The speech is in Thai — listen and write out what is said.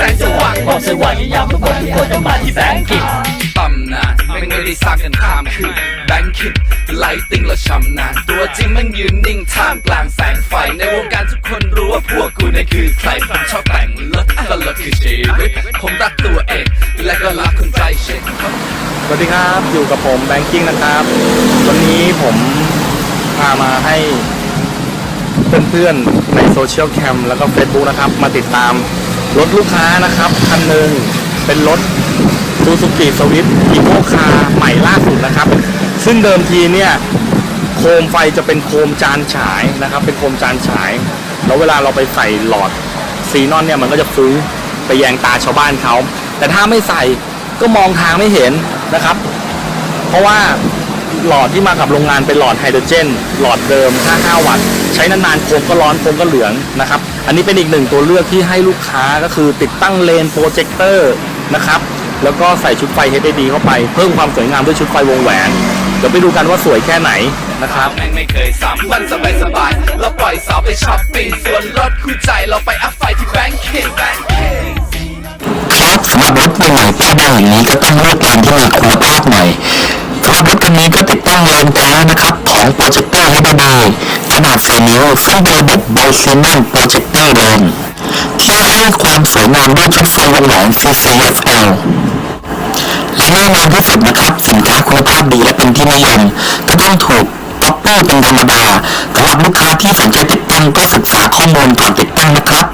แสงสว่างความสวยยามทุกคนต้องมาที่แบงกิ้งตำนานไม่ไม่ได้สร้างกันข้ามคืนแบงคิดไลติงและชำนาญตัวจริงมันยืนนิ่งท่ามกลางแสงไฟในวงการทุกคนรู้ว่าพวกกูนี่คือใครผมชอบแต่งรถก็รถคือชีวิตผมรักตัวเอง และก็รักคนใจเชิดสวัสดีครับอยู่กับผมแบงกิ้งนะครับ วันนี้ผมพามาให้เพื่อนๆในโซเชียลแคมแล้วก็ Facebook นะครับ มาติดตาม รถลูกค้านะครับคันหนึ่งเป็นรถซูซูกิสวิฟอีโคคาใหม่ล่าสุดนะครับ ซึ่งเดิมทีเนี่ยโคมไฟจะเป็นโคมจานฉายนะครับ เป็นโคมจานฉาย แล้วเวลาเราไปใส่หลอดซีนอนเนี่ยมันก็จะฟุ้งไปแยงตาชาวบ้านเขา แต่ถ้าไม่ใส่ก็มองทางไม่เห็นนะครับ เพราะว่า หลอดที่มากับโรงงานเป็นหลอดไฮโดรเจน หลอดเดิม 55 วัตต์ ใช้นานๆโคมก็ร้อนโคมก็เหลืองนะครับ อันนี้เป็นอีกหนึ่งตัวเลือกที่ให้ลูกค้าก็คือติดตั้งเลนโปรเจคเตอร์นะครับแล้วก็ใส่ชุดไฟ HID เข้าไปเพิ่มความสวยงามด้วยชุดไฟวงแหวน เดี๋ยวไปดูกันว่าสวยแค่ไหนนะครับแม่งไม่เคยซ้ำวันสบายสบายเราปล่อยสาวไปช้อปปิ้งส่วนรถคู่ใจเราไปอัพไฟที่แบงคิงแบงคิงครับสำหรับรถใหม่ๆป้ายแดงอย่างนี้ก็ต้องเลือกเลนที่มีคุณภาพหน่อย คันนี้ก็ติดตั้งเลนแท้นะครับของโปรเจคเตอร์ให้ดีขนาด 4 นิ้ว ซึ่งเป็นระบบไบซีนอนโปรเจคเตอร์เลนที่ให้ความสวยงามด้วยชุดไฟวงแหวน CCFL และแน่นอนที่สุดนะครับ สินค้าคุณภาพดีและเป็นที่นิยมก็ต้องถูกก๊อปปี้เป็นธรรมดาสำหรับลูกค้าที่สนใจติดตั้งก็ศึกษาข้อมูลก่อนติดตั้งนะครับ